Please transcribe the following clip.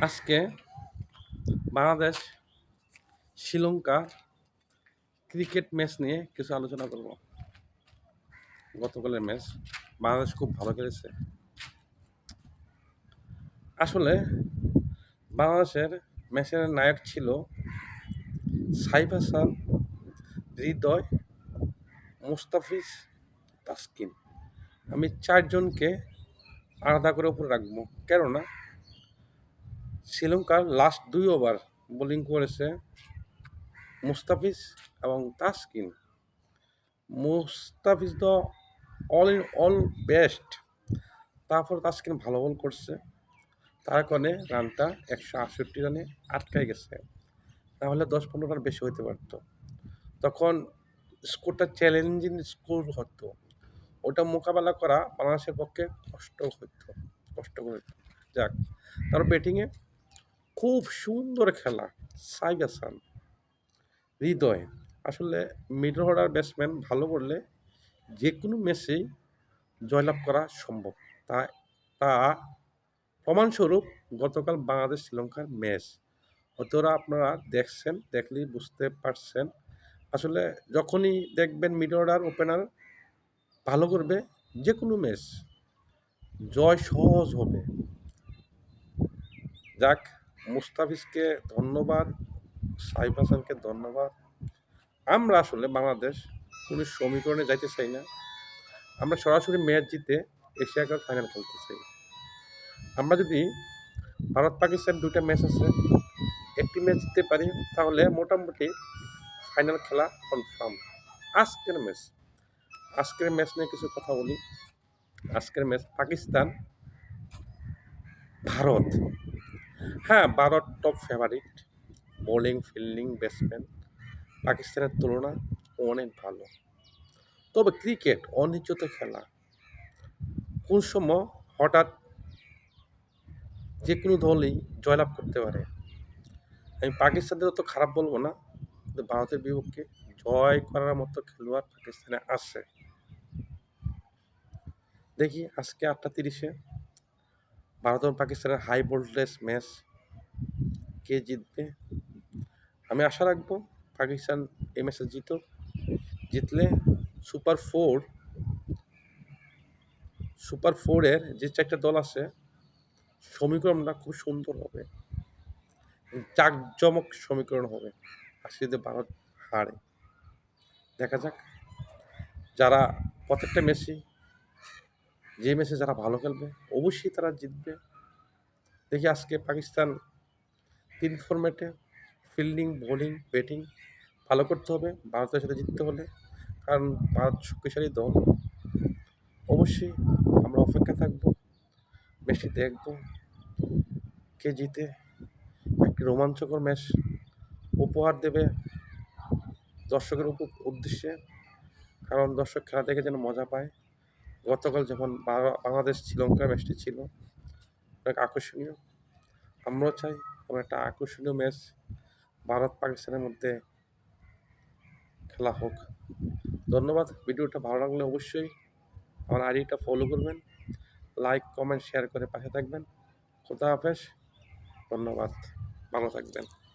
আজকে Bangladesh, Sri Lanka cricket match নিয়ে কিছু আলোচনা করব। গতকালের ম্যাচ বাংলাদেশ খুব ভালো খেলেছে। আসলে বাংলাদেশের ম্যাচের নায়ক ছিল সাইফ হাসান, হৃদয়, মুস্তাফিজ তাসকিন। আমি চারজনকে আলাদা করে উপরে রাখব। কেননা শ্রীলঙ্কার লাস্ট দুই ওভার বোলিং করেছে মুস্তাফিজ এবং তাসকিন। মুস্তাফিজ তো অল ইন অল বেস্ট তারপর তাসকিন ভালো বল করছে। তার কারণে রানটা একশো আটষট্টি রানে আটকায় গেছে। তাহলে দশ পনেরো রান বেশি হতে পারতো। তখন স্কোরটা চ্যালেঞ্জিং স্কোর হতো। ওটা মোকাবেলা করা বাংলাদেশের পক্ষে কষ্ট হতো কষ্টকর হতো যাক তার ব্যাটিংয়ে খুব সুন্দর খেলা, সাইব হাসান। হৃদয়, আসলে মিডল অর্ডার ব্যাটসম্যান ভালো করলে যে কোনো ম্যাচেই জয়লাভ করা সম্ভব। তা তা প্রমাণস্বরূপ গতকাল বাংলাদেশ শ্রীলঙ্কার ম্যাচ হয়তোরা আপনারা দেখছেন, দেখলেই বুঝতে পারছেন। আসলে যখনই দেখবেন মিডল অর্ডার ওপেনার ভালো করবে যে কোনো ম্যাচ জয় সহজ হবে। যাক মুস্তাফিজকে ধন্যবাদ, সাইফ হাসানকে ধন্যবাদ। আমরা আসলে বাংলাদেশ কোনো সমীকরণে যাইতে চাই না। আমরা সরাসরি ম্যাচ জিতে এশিয়া কাপ ফাইনাল খেলতে চাই। আমরা যদি ভারত পাকিস্তান দুইটা ম্যাচ আছে, একটি ম্যাচ জিততে পারি, তাহলে মোটামুটি ফাইনাল খেলা কনফার্ম আজকের ম্যাচ আজকের ম্যাচ নিয়ে কিছু কথা বলি। আজকের ম্যাচ পাকিস্তান ভারত হ্যাঁ Bharat top favourite bowling fielding batsman পাকিস্তানের তুলনা অনেক ভালো। তবে ক্রিকেট অনিশ্চিত খেলা। কোন সময় হঠাৎ যে কোনো দলই জয়লাভ করতে পারে। আমি পাকিস্তানদের অত খারাপ বলব না, কিন্তু ভারতের বিপক্ষে জয় করার মতো খেলোয়াড় পাকিস্তানে আছে। দেখি আজকে আটটা তিরিশে। ভারত এবং পাকিস্তানের হাই ভোল্টেজ ম্যাচ কে জিতবে? আমি আশা রাখব পাকিস্তান এই ম্যাচে জিতুক। জিতলে সুপার ফোর সুপার ফোরের যে চারটা দল আছে, সমীকরণটা খুব সুন্দর হবে। জাকজমক সমীকরণ হবে। আর যদি ভারত হারে। দেখা যাক যারা প্রত্যেকটা ম্যাচে যে ম্যাচে যারা ভালো খেলবে, অবশ্যই তারা জিতবে। দেখি আজকে পাকিস্তান তিন ফরম্যাটে ফিল্ডিং বোলিং ব্যাটিং ভালো করতে হবে, ভারতের সাথে জিততে হলে। কারণ ভারত শক্তিশালী দল। অবশ্যই আমরা অপেক্ষা থাকব ম্যাচটি দেখব কে জিতে। একটি রোমাঞ্চকর ম্যাচ উপহার দেবে দর্শকের উদ্দেশ্যে। কারণ দর্শক খেলা দেখে যেন মজা পায়। গতকাল যখন বাংলা- বাংলাদেশ শ্রীলঙ্কা ম্যাচটি ছিল, অনেক আকর্ষণীয়। আমরাও চাই এমন একটা আকর্ষণীয় ম্যাচ ভারত পাকিস্তানের মধ্যে খেলা হোক। ধন্যবাদ, ভিডিওটা ভালো লাগলে অবশ্যই আমার আইডিটা ফলো করবেন লাইক কমেন্ট শেয়ার করে পাশে থাকবেন। খোদা হাফেজ, ধন্যবাদ, ভালো থাকবেন।